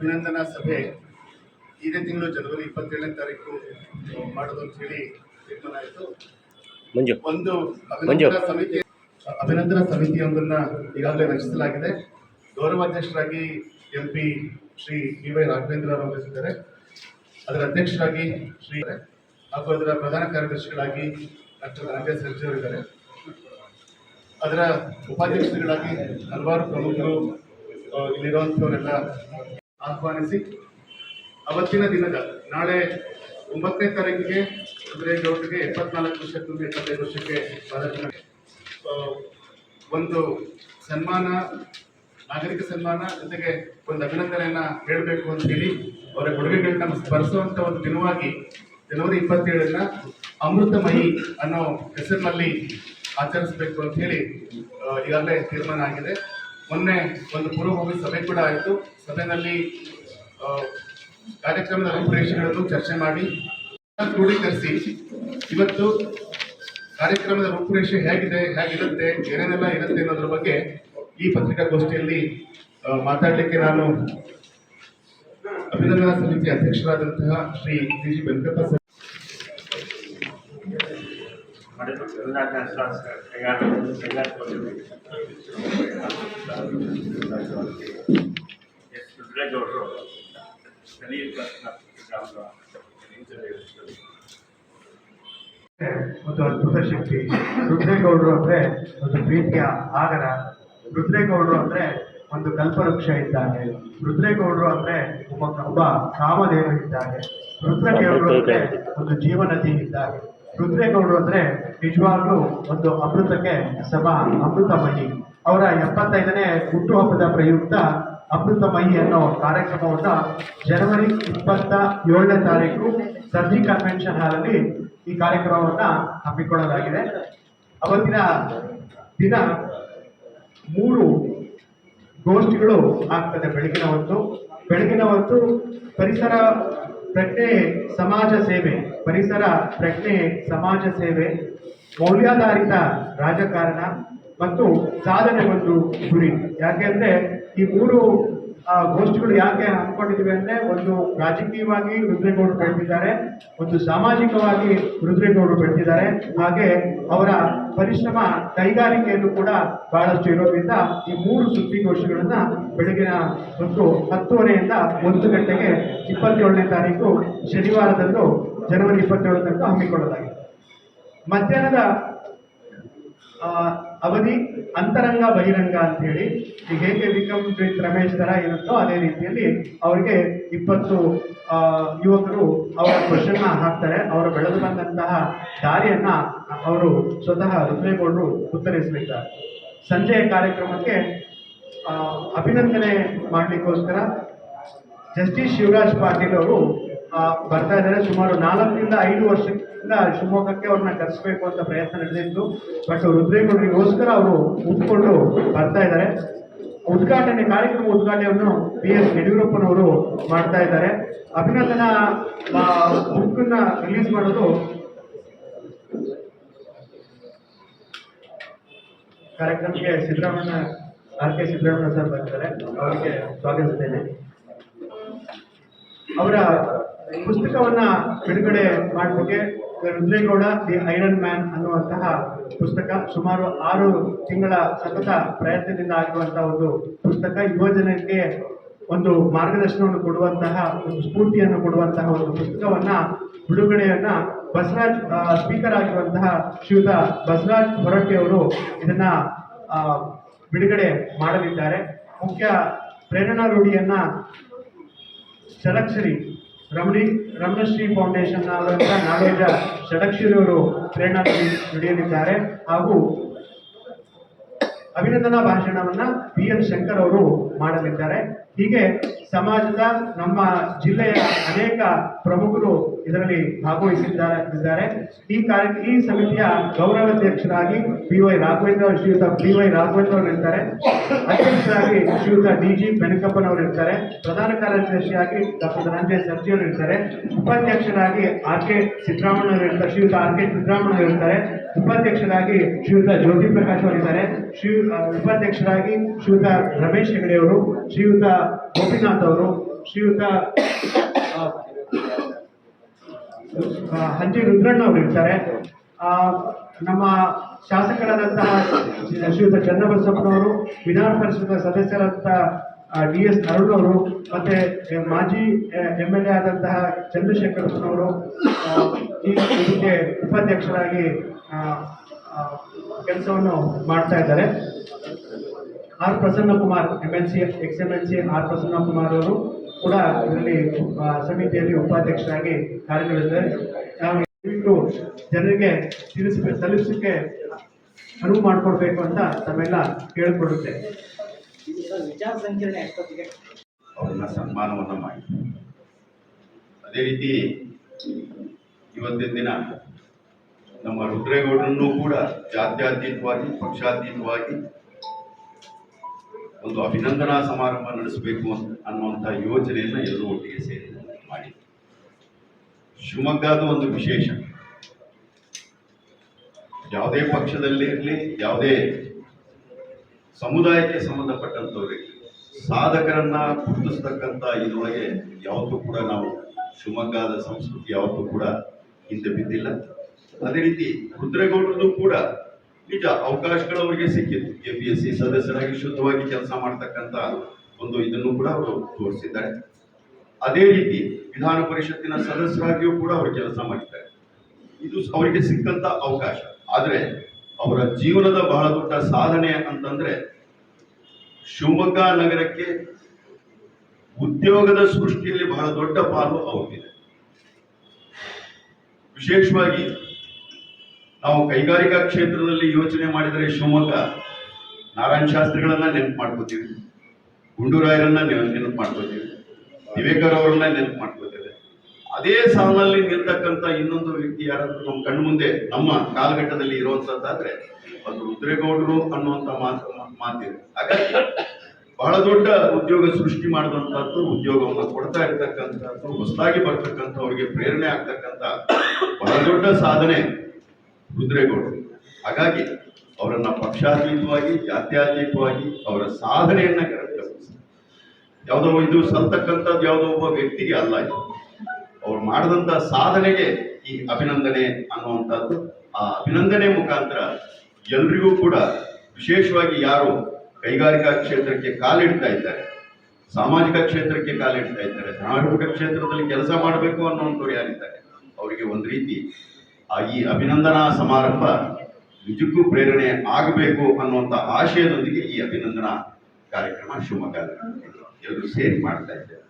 ಅಭಿನಂದನಾ ಸಭೆ ಇದೇ ತಿಂಗಳು ಜನವರಿ ಇಪ್ಪತ್ತೇಳನೇ ತಾರೀಕು ಮಾಡೋದು ಅಂತ ಹೇಳಿ ತೀರ್ಮಾನ ಆಯಿತು. ಮಂಜು. ಒಂದು ಅಭಿನಂದನಾ ಸಮಿತಿ ಅಭಿನಂದನಾ ಸಮಿತಿಯೊಂದನ್ನ ಈಗಾಗಲೇ ರಚಿಸಲಾಗಿದೆ. ಗೌರವಾಧ್ಯಕ್ಷರಾಗಿ M P Shri B Y Raghavendra ಅವರು ವಹಿಸಿದ್ದಾರೆ ಅದರ ಅಧ್ಯಕ್ಷರಾಗಿ ಶ್ರೀ ಹಾಗೂ ಅದರ ಪ್ರಧಾನ ಕಾರ್ಯದರ್ಶಿಗಳಾಗಿ ಡಾಕ್ಟರ್ ರಾಜೇಶ್ ಸರ್ಜಿ ಅವರಿದ್ದಾರೆ. ಅದರ ಉಪಾಧ್ಯಕ್ಷರುಗಳಾಗಿ ಹಲವಾರು ಪ್ರಮುಖರು ಇಲ್ಲಿರುವಂಥವರೆಲ್ಲ ಆಹ್ವಾನಿಸಿ. ಅವತ್ತಿನ ದಿನದ ನಾಳೆ ಒಂಬತ್ತನೇ ತಾರೀಕಿಗೆ, ಅಂದರೆ ಗೌಡ್ರಿಗೆ ಎಪ್ಪತ್ನಾಲ್ಕು ವರ್ಷ ತುಂಬಿ ಎಪ್ಪತ್ತೈದು ವರ್ಷಕ್ಕೆ ಒಂದು ಸನ್ಮಾನ, ನಾಗರಿಕ ಸನ್ಮಾನ, ಜೊತೆಗೆ ಒಂದು ಅಭಿನಂದನೆಯನ್ನ ಹೇಳಬೇಕು ಅಂತ ಹೇಳಿ ಅವರ ಕೊಡುಗೆಗಳನ್ನ ಸ್ಮರಿಸುವಂತ ಒಂದು ದಿನವಾಗಿ ಜನವರಿ ಇಪ್ಪತ್ತೇಳನ್ನ ಅಮೃತಮಯಿ ಅನ್ನೋ ಹೆಸರಿನಲ್ಲಿ ಆಚರಿಸಬೇಕು ಅಂತ ಹೇಳಿ ಈಗಾಗಲೇ ತೀರ್ಮಾನ ಆಗಿದೆ. ಮೊನ್ನೆ ಒಂದು ಪೂರ್ವಭಾವಿ ಸಭೆ ಕೂಡ ಆಯಿತು. ಸಭೆಯಲ್ಲಿ ಕಾರ್ಯಕ್ರಮದ ರೂಪುರೇಷೆಗಳನ್ನು ಚರ್ಚೆ ಮಾಡಿ ಕ್ರೋಢೀಕರಿಸಿ. ಇವತ್ತು ಕಾರ್ಯಕ್ರಮದ ರೂಪುರೇಷೆ ಹೇಗಿದೆ, ಹೇಗಿರುತ್ತೆ, ಏನೇನೆಲ್ಲ ಇರುತ್ತೆ ಅನ್ನೋದ್ರ ಬಗ್ಗೆ ಈ ಪತ್ರಿಕಾಗೋಷ್ಠಿಯಲ್ಲಿ ಮಾತಾಡಲಿಕ್ಕೆ ನಾನು ಅಭಿನಂದನಾ ಸಮಿತಿ ಅಧ್ಯಕ್ಷರಾದಂತಹ Shri D G Venkatappa S ಒಂದು ಅದ್ಭುತ ಶಕ್ತಿ. ರುದ್ರೇಗೌಡರು ಅಂದ್ರೆ ಒಂದು ಪ್ರೀತಿಯ ಆಗರ ರುದ್ರೇಗೌಡರು ಅಂದ್ರೆ ಒಂದು ಕಲ್ಪವೃಕ್ಷ ಇದ್ದಾನೆ. ರುದ್ರೇಗೌಡರು ಅಂದ್ರೆ ಒಬ್ಬ ಒಬ್ಬ ಕಾಮದೇವರು ಇದ್ದಾನೆ. ರುದ್ರದೇವರು ಅಂದ್ರೆ ಒಂದು ಜೀವನದಿ ಇದ್ದಾನೆ. ರುದ್ರೇಗೌಡರು ಅಂದ್ರೆ ನಿಜವಾಗ್ಲೂ ಒಂದು ಅಮೃತಕ್ಕೆ ಸಭಾ ಅಮೃತಮಯಿ. ಅವರ ಎಪ್ಪತ್ತೈದನೇ ಹುಟ್ಟುಹಬ್ಬದ ಪ್ರಯುಕ್ತ ಅಮೃತಮಯಿ ಅನ್ನೋ ಕಾರ್ಯಕ್ರಮವನ್ನ ಜನವರಿ ಇಪ್ಪತ್ತ ಏಳನೇ ತಾರೀಕು ಸರ್ಜಿ ಕನ್ವೆನ್ಷನ್ ಹಾಲಲ್ಲಿ ಈ ಕಾರ್ಯಕ್ರಮವನ್ನ ಹಮ್ಮಿಕೊಳ್ಳಲಾಗಿದೆ. ಅವತ್ತಿನ ದಿನ ಮೂರು ಗೋಷ್ಠಿಗಳು ಆಗ್ತದೆ. ಬೆಳಗಿನ ಹೊತ್ತು. ಬೆಳಗಿನ ಹೊತ್ತು ಪರಿಸರ ಪ್ರಜ್ಞೆ ಸಮಾಜ ಸೇವೆ, ಪರಿಸರ ಪ್ರಜ್ಞೆ ಸಮಾಜ ಸೇವೆ, ಮೌಲ್ಯಾಧಾರಿತ ರಾಜಕಾರಣ ಮತ್ತು ಸಾಧನೆ ಒಂದು ಗುರಿ. ಯಾಕೆಂದ್ರೆ ಈ ಮೂರು ಗೋಷ್ಠಿಗಳು ಯಾಕೆ ಹಾಕೊಂಡಿದ್ವಿ ಅಂದ್ರೆ ಒಂದು ರಾಜಕೀಯವಾಗಿ ರುದ್ರೇಗೌಡರು ಬೆಳೆದಿದ್ದಾರೆ, ಒಂದು ಸಾಮಾಜಿಕವಾಗಿ ರುದ್ರೇಗೌಡರು ಬೆಳೆದಿದ್ದಾರೆ, ಹಾಗೆ ಅವರ ಪರಿಶ್ರಮ, ಕೈಗಾರಿಕೆಯನ್ನು ಕೂಡ ಬಹಳಷ್ಟು ಇರೋದ್ರಿಂದ ಈ ಮೂರು ಸುದ್ದಿಗೋಷ್ಠಿಗಳನ್ನ ಬೆಳಗಿನ ಒಂದು ಹತ್ತುವರೆಯಿಂದ ಒಂದು ಗಂಟೆಗೆ ಇಪ್ಪತ್ತೇಳನೇ ತಾರೀಕು ಶನಿವಾರದಂದು ಜನವರಿ ಇಪ್ಪತ್ತೇಳರಂದು ಹಮ್ಮಿಕೊಳ್ಳಲಾಗಿದೆ. ಮಧ್ಯಾಹ್ನದ ಅವಧಿ ಅಂತರಂಗ ಬಹಿರಂಗ ಅಂತ ಹೇಳಿ ಈಗ ಹೇಗೆ ವಿಕ್ರಮ್ ವಿತ್ ರಮೇಶ್ ತರ ಇರುತ್ತೋ ಅದೇ ರೀತಿಯಲ್ಲಿ ಅವರಿಗೆ ಇಪ್ಪತ್ತು ಯುವಕರು ಅವರ ಕ್ವಶನ್ನ ಹಾಕ್ತಾರೆ. ಅವರು ಬೆಳೆದು ಬಂದಂತಹ ದಾರಿಯನ್ನ ಅವರು ಸ್ವತಃ ರುದ್ರೇಗೌಡರು ಉತ್ತರಿಸಲಿದ್ದಾರೆ. ಸಂಜೆಯ ಕಾರ್ಯಕ್ರಮಕ್ಕೆ ಅಭಿನಂದನೆ ಮಾಡಲಿಕ್ಕೋಸ್ಕರ ಜಸ್ಟಿಸ್ ಶಿವರಾಜ್ ಪಾಟೀಲ್ ಅವರು ಬರ್ತಾ ಇದ್ದಾರೆ. ಸುಮಾರು ನಾಲ್ಕರಿಂದ ಐದು ವರ್ಷದಿಂದ ಶಿವಮೊಗ್ಗಕ್ಕೆ ಅವ್ರನ್ನ ಕರೆಸಬೇಕು ಅಂತ ಪ್ರಯತ್ನ ನಡೆದಿತ್ತು. ಬಟ್ ರುದ್ರೇಗೌಡರಿಗೋಸ್ಕರ ಅವರು ಉಟ್ಕೊಂಡು ಬರ್ತಾ ಇದ್ದಾರೆ. ಉದ್ಘಾಟನೆ ಕಾರ್ಯಕ್ರಮ ಉದ್ಘಾಟನೆಯನ್ನು ಬಿ ಎಸ್ ಯಡಿಯೂರಪ್ಪನವರು ಮಾಡ್ತಾ ಇದ್ದಾರೆ. ಅಭಿನಂದನಾ ಬುಕ್ಕನ್ನ ರಿಲೀಸ್ ಮಾಡೋದು ಕಾರ್ಯಕ್ರಮಕ್ಕೆ Siddaramaiah, R K Siddaramaiah sir ಬರ್ತಾರೆ ಅವರಿಗೆ ಸ್ವಾಗತಿಸ್ತೇನೆ. ಅವರ ಪುಸ್ತಕವನ್ನ ಬಿಡುಗಡೆ ಮಾಡಲಿಕ್ಕೆ ರುದ್ರೇಗೌಡ ದಿ ಐರನ್ ಮ್ಯಾನ್ ಅನ್ನುವಂತಹ ಪುಸ್ತಕ ಸುಮಾರು ಆರು ತಿಂಗಳ ಸತತ ಪ್ರಯತ್ನದಿಂದ ಆಗಿರುವಂತಹ ಒಂದು ಪುಸ್ತಕ ಯುವ ಜನರಿಗೆ ಒಂದು ಮಾರ್ಗದರ್ಶನವನ್ನು ಕೊಡುವಂತಹ, ಒಂದು ಸ್ಫೂರ್ತಿಯನ್ನು ಕೊಡುವಂತಹ ಒಂದು ಪುಸ್ತಕವನ್ನ ಬಿಡುಗಡೆಯನ್ನ ಬಸವರಾಜ್ ಸ್ಪೀಕರ್ ಆಗಿರುವಂತಹ ಶ್ರೀಯುತ ಬಸವರಾಜ್ ಹೊರಟ್ಟಿಯವರು ಇದನ್ನ ಬಿಡುಗಡೆ ಮಾಡಲಿದ್ದಾರೆ. ಮುಖ್ಯ ಪ್ರೇರಣಾ ರೂಢಿಯನ್ನ ಷಡಕ್ಷರಿ ರಮಣಿ, ರಮಣಶ್ರೀ ಫೌಂಡೇಶನ್ ಆದಂತಹ ನಾಡೋಜ ಷಡಕ್ಷಿರಿಯವರು ಪ್ರೇರಣಾ ನುಡಿ ನುಡಿಯಲಿದ್ದಾರೆ ಹಾಗೂ ಅಭಿನಂದನಾ ಭಾಷಣವನ್ನ ಬಿ ಎನ್ ಶಂಕರ್ ಅವರು ಮಾಡಲಿದ್ದಾರೆ. ಹೀಗೆ ಸಮಾಜದ ನಮ್ಮ ಜಿಲ್ಲೆಯ ಅನೇಕ ಪ್ರಮುಖರು ಇದರಲ್ಲಿ ಭಾಗವಹಿಸಿದ್ದಾರೆ ಇದ್ದಾರೆ. ಈ ಕಾರ್ಯ, ಈ ಸಮಿತಿಯ ಗೌರವಾಧ್ಯಕ್ಷರಾಗಿ ಬಿ ವೈ ರಾಘವೇಂದ್ರ, ಶ್ರೀಯುತ ಬಿ ವೈ ರಾಘವೇಂದ್ರ ಅವರು ಇರ್ತಾರೆ. ಅಧ್ಯಕ್ಷರಾಗಿ ಶ್ರೀಯುತ ಡಿ ಜಿ ಬೆನಕಪ್ಪನವರು ಇರ್ತಾರೆ ಪ್ರಧಾನ ಕಾರ್ಯದರ್ಶಿಯಾಗಿ ಡಾಕ್ಟರ್ ಧನಂಜಯ ಸರ್ಜಿ ಇರ್ತಾರೆ. ಉಪಾಧ್ಯಕ್ಷರಾಗಿ ಆರ್ ಕೆ ಸಿದ್ದರಾಮಯ್ಯ ಇರ್ತಾರೆ. ಶ್ರೀಯುತ ಆರ್ ಕೆ ಸಿದ್ದರಾಮಯ್ಯ ಇರ್ತಾರೆ. ಉಪಾಧ್ಯಕ್ಷರಾಗಿ ಶ್ರೀಯುತ ಜ್ಯೋತಿ ಪ್ರಕಾಶ್ ಅವರಿದ್ದಾರೆ. ಶ್ರೀ ಉಪಾಧ್ಯಕ್ಷರಾಗಿ ಶ್ರೀಯುತ ರಮೇಶ್ ಹೆಗಡೆ ಅವರು, ಶ್ರೀಯುತ ಗೋಪಿನಾಥ್ ಅವರು, ಶ್ರೀಯುತ ಹಂಜಿ ರುದ್ರಣ್ಣ ಅವರು ಇರ್ತಾರೆ. ನಮ್ಮ ಶಾಸಕರಾದಂತಹ ಶ್ರೀಯುತ ಚನ್ನಬಸಪ್ಪನವರು, ವಿಧಾನ ಪರಿಷತ್ ಸದಸ್ಯರಾದಂತಹ ಡಿ ಎಸ್ ಅರುಣ್ ಅವರು, ಮತ್ತೆ ಮಾಜಿ, ಎಂ ಎಲ್ ಎ ಆದಂತಹ ಚಂದ್ರಶೇಖರಪ್ಪನವರು ಈ ಉಪಾಧ್ಯಕ್ಷರಾಗಿ ಕೆಲಸವನ್ನು ಮಾಡ್ತಾ ಇದ್ದಾರೆ. R Prasanna Kumar M L C ex M L C R Prasanna Kumar ಅವರು ಕೂಡ ಇದರಲ್ಲಿ ಸಮಿತಿಯಲ್ಲಿ ಉಪಾಧ್ಯಕ್ಷರಾಗಿ ಕಾರ್ಯನಿರ್ವಹಿಸಿದ್ದಾರೆ. ನಾವು ದಯವಿಟ್ಟು ಜನರಿಗೆ ತಿಳಿಸ ಸಲ್ಲಿಸಕ್ಕೆ ಅನುವು ಮಾಡಿಕೊಡ್ಬೇಕು ಅಂತ ತಮ್ಮೆಲ್ಲ ಕೇಳಿಕೊಳ್ಳುತ್ತೆ ವಿಚಾರ ಸಂಕಿರಣ ಅವ್ರನ್ನ ಸನ್ಮಾನವನ್ನು ಮಾಡಿ. ಅದೇ ರೀತಿ ಇವತ್ತಿನ ದಿನ ನಮ್ಮ ರುದ್ರೇಗೌಡರನ್ನು ಕೂಡ ಜಾತ್ಯಾತೀತವಾಗಿ, ಪಕ್ಷಾತೀತವಾಗಿ ಒಂದು ಅಭಿನಂದನಾ ಸಮಾರಂಭ ನಡೆಸಬೇಕು ಅನ್ನುವಂಥ ಯೋಚನೆಯನ್ನ ಎಲ್ಲರೂ ಒಟ್ಟಿಗೆ ಸೇರಿ ಮಾಡಿ ಶಿವಮೊಗ್ಗದ ಒಂದು ವಿಶೇಷ. ಯಾವುದೇ ಪಕ್ಷದಲ್ಲಿ ಇರಲಿ, ಯಾವುದೇ ಸಮುದಾಯಕ್ಕೆ ಸಂಬಂಧಪಟ್ಟಂಥವ್ರಿಗೆ ಸಾಧಕರನ್ನ ಗುರುತಿಸ್ತಕ್ಕಂಥ ಇದೊಳಗೆ ಯಾವತ್ತೂ ಕೂಡ ನಾವು ಶಿವಮೊಗ್ಗದ ಸಂಸ್ಕೃತಿ ಯಾವತ್ತೂ ಕೂಡ ಹಿಂದೆ ಬಿದ್ದಿಲ್ಲ. ಅದೇ ರೀತಿ ರುದ್ರೇಗೌಡರದು ಕೂಡ ನಿಜ ಅವಕಾಶಗಳು ಅವರಿಗೆ ಸಿಕ್ಕಿತ್ತು ಕೆ ಪಿ ಎಸ್ ಸಿ ಸದಸ್ಯರಾಗಿ ಶುದ್ಧವಾಗಿ ಕೆಲಸ ಮಾಡ್ತಕ್ಕಂಥ ಒಂದು ಇದನ್ನು ಕೂಡ ಅವರು ತೋರಿಸಿದ್ದಾರೆ. ಅದೇ ರೀತಿ ವಿಧಾನ ಪರಿಷತ್ತಿನ ಸದಸ್ಯರಾಗಿಯೂ ಕೂಡ ಅವರು ಕೆಲಸ ಮಾಡಿದ್ದಾರೆ. ಇದು ಅವರಿಗೆ ಸಿಕ್ಕಂತ ಅವಕಾಶ. ಆದ್ರೆ ಅವರ ಜೀವನದ ಬಹಳ ದೊಡ್ಡ ಸಾಧನೆ ಅಂತಂದ್ರೆ ಶಿವಮೊಗ್ಗ ನಗರಕ್ಕೆ ಉದ್ಯೋಗದ ಸೃಷ್ಟಿಯಲ್ಲಿ ಬಹಳ ದೊಡ್ಡ ಪಾಲು ಅವ್ರಿಗಿದೆ ವಿಶೇಷವಾಗಿ ನಾವು ಕೈಗಾರಿಕಾ ಕ್ಷೇತ್ರದಲ್ಲಿ ಯೋಚನೆ ಮಾಡಿದರೆ ಶಿವಮೊಗ್ಗ ನಾರಾಯಣ ಶಾಸ್ತ್ರಿಗಳನ್ನ ನೆನಪು ಮಾಡ್ಕೋತೀವಿ. ಗುಂಡೂರಾಯರನ್ನ ನೆನ- ನೆನಪು ಮಾಡ್ಕೋತೀವಿ. ವಿವೇಕರ್ ಅವರನ್ನ ನೆನಪು ಮಾಡ್ಕೋತೇವೆ. ಅದೇ ಸಾಲಿನಲ್ಲಿ ನಿಲ್ತಕ್ಕಂಥ ಇನ್ನೊಂದು ವ್ಯಕ್ತಿ ಯಾರಾದ್ರೂ ನಮ್ಮ ಕಣ್ಣು ಮುಂದೆ ನಮ್ಮ ಕಾಲಘಟ್ಟದಲ್ಲಿ ಇರುವಂತದ್ದಾದ್ರೆ ಅದು ರುದ್ರೇಗೌಡರು ಅನ್ನುವಂಥ ಮಾತು, ಮಾತಿದೆ. ಹಾಗಾಗಿ ಬಹಳ ದೊಡ್ಡ ಉದ್ಯೋಗ ಸೃಷ್ಟಿ ಮಾಡಿದಂಥದ್ದು ಉದ್ಯೋಗವನ್ನು ಕೊಡ್ತಾ ಇರ್ತಕ್ಕಂಥದ್ದು ಹೊಸದಾಗಿ ಬರ್ತಕ್ಕಂಥವ್ರಿಗೆ ಪ್ರೇರಣೆ ಆಗ್ತಕ್ಕಂಥ ಬಹಳ ದೊಡ್ಡ ಸಾಧನೆ ರುದ್ರೇಗೌಡರು ಹಾಗಾಗಿ ಅವರನ್ನ ಪಕ್ಷಾತೀತವಾಗಿ, ಜಾತ್ಯಾತೀತವಾಗಿ ಅವರ ಸಾಧನೆಯನ್ನ ಯಾವುದೋ ಇದು ಸಲ್ತಕ್ಕಂಥದ್ದು ಯಾವುದೋ ಒಬ್ಬ ವ್ಯಕ್ತಿಗೆ ಅಲ್ಲ ಇದು. ಅವ್ರು ಮಾಡಿದಂತ ಸಾಧನೆಗೆ ಈ ಅಭಿನಂದನೆ ಅನ್ನುವಂಥದ್ದು, ಆ ಅಭಿನಂದನೆ ಮುಖಾಂತರ ಎಲ್ರಿಗೂ ಕೂಡ ವಿಶೇಷವಾಗಿ ಯಾರು ಕೈಗಾರಿಕಾ ಕ್ಷೇತ್ರಕ್ಕೆ ಕಾಲಿಡ್ತಾ ಇದ್ದಾರೆ, ಸಾಮಾಜಿಕ ಕ್ಷೇತ್ರಕ್ಕೆ ಕಾಲಿಡ್ತಾ ಇದ್ದಾರೆ ಧಾರ್ಮಿಕ ಕ್ಷೇತ್ರದಲ್ಲಿ ಕೆಲಸ ಮಾಡಬೇಕು ಅನ್ನುವಂಥವ್ರು ಯಾರಿದ್ದಾರೆ, ಅವರಿಗೆ ಒಂದು ರೀತಿ ಈ ಅಭಿನಂದನಾ ಸಮಾರಂಭ ನಿಜಕ್ಕೂ ಪ್ರೇರಣೆ ಆಗಬೇಕು ಅನ್ನುವಂಥ ಆಶಯದೊಂದಿಗೆ ಈ ಅಭಿನಂದನಾ ಕಾರ್ಯಕ್ರಮ ಶಿವಮೊಗ್ಗ ಎಲ್ಲರೂ ಸೇರಿ ಮಾಡ್ತಾ ಇದ್ದೇವೆ.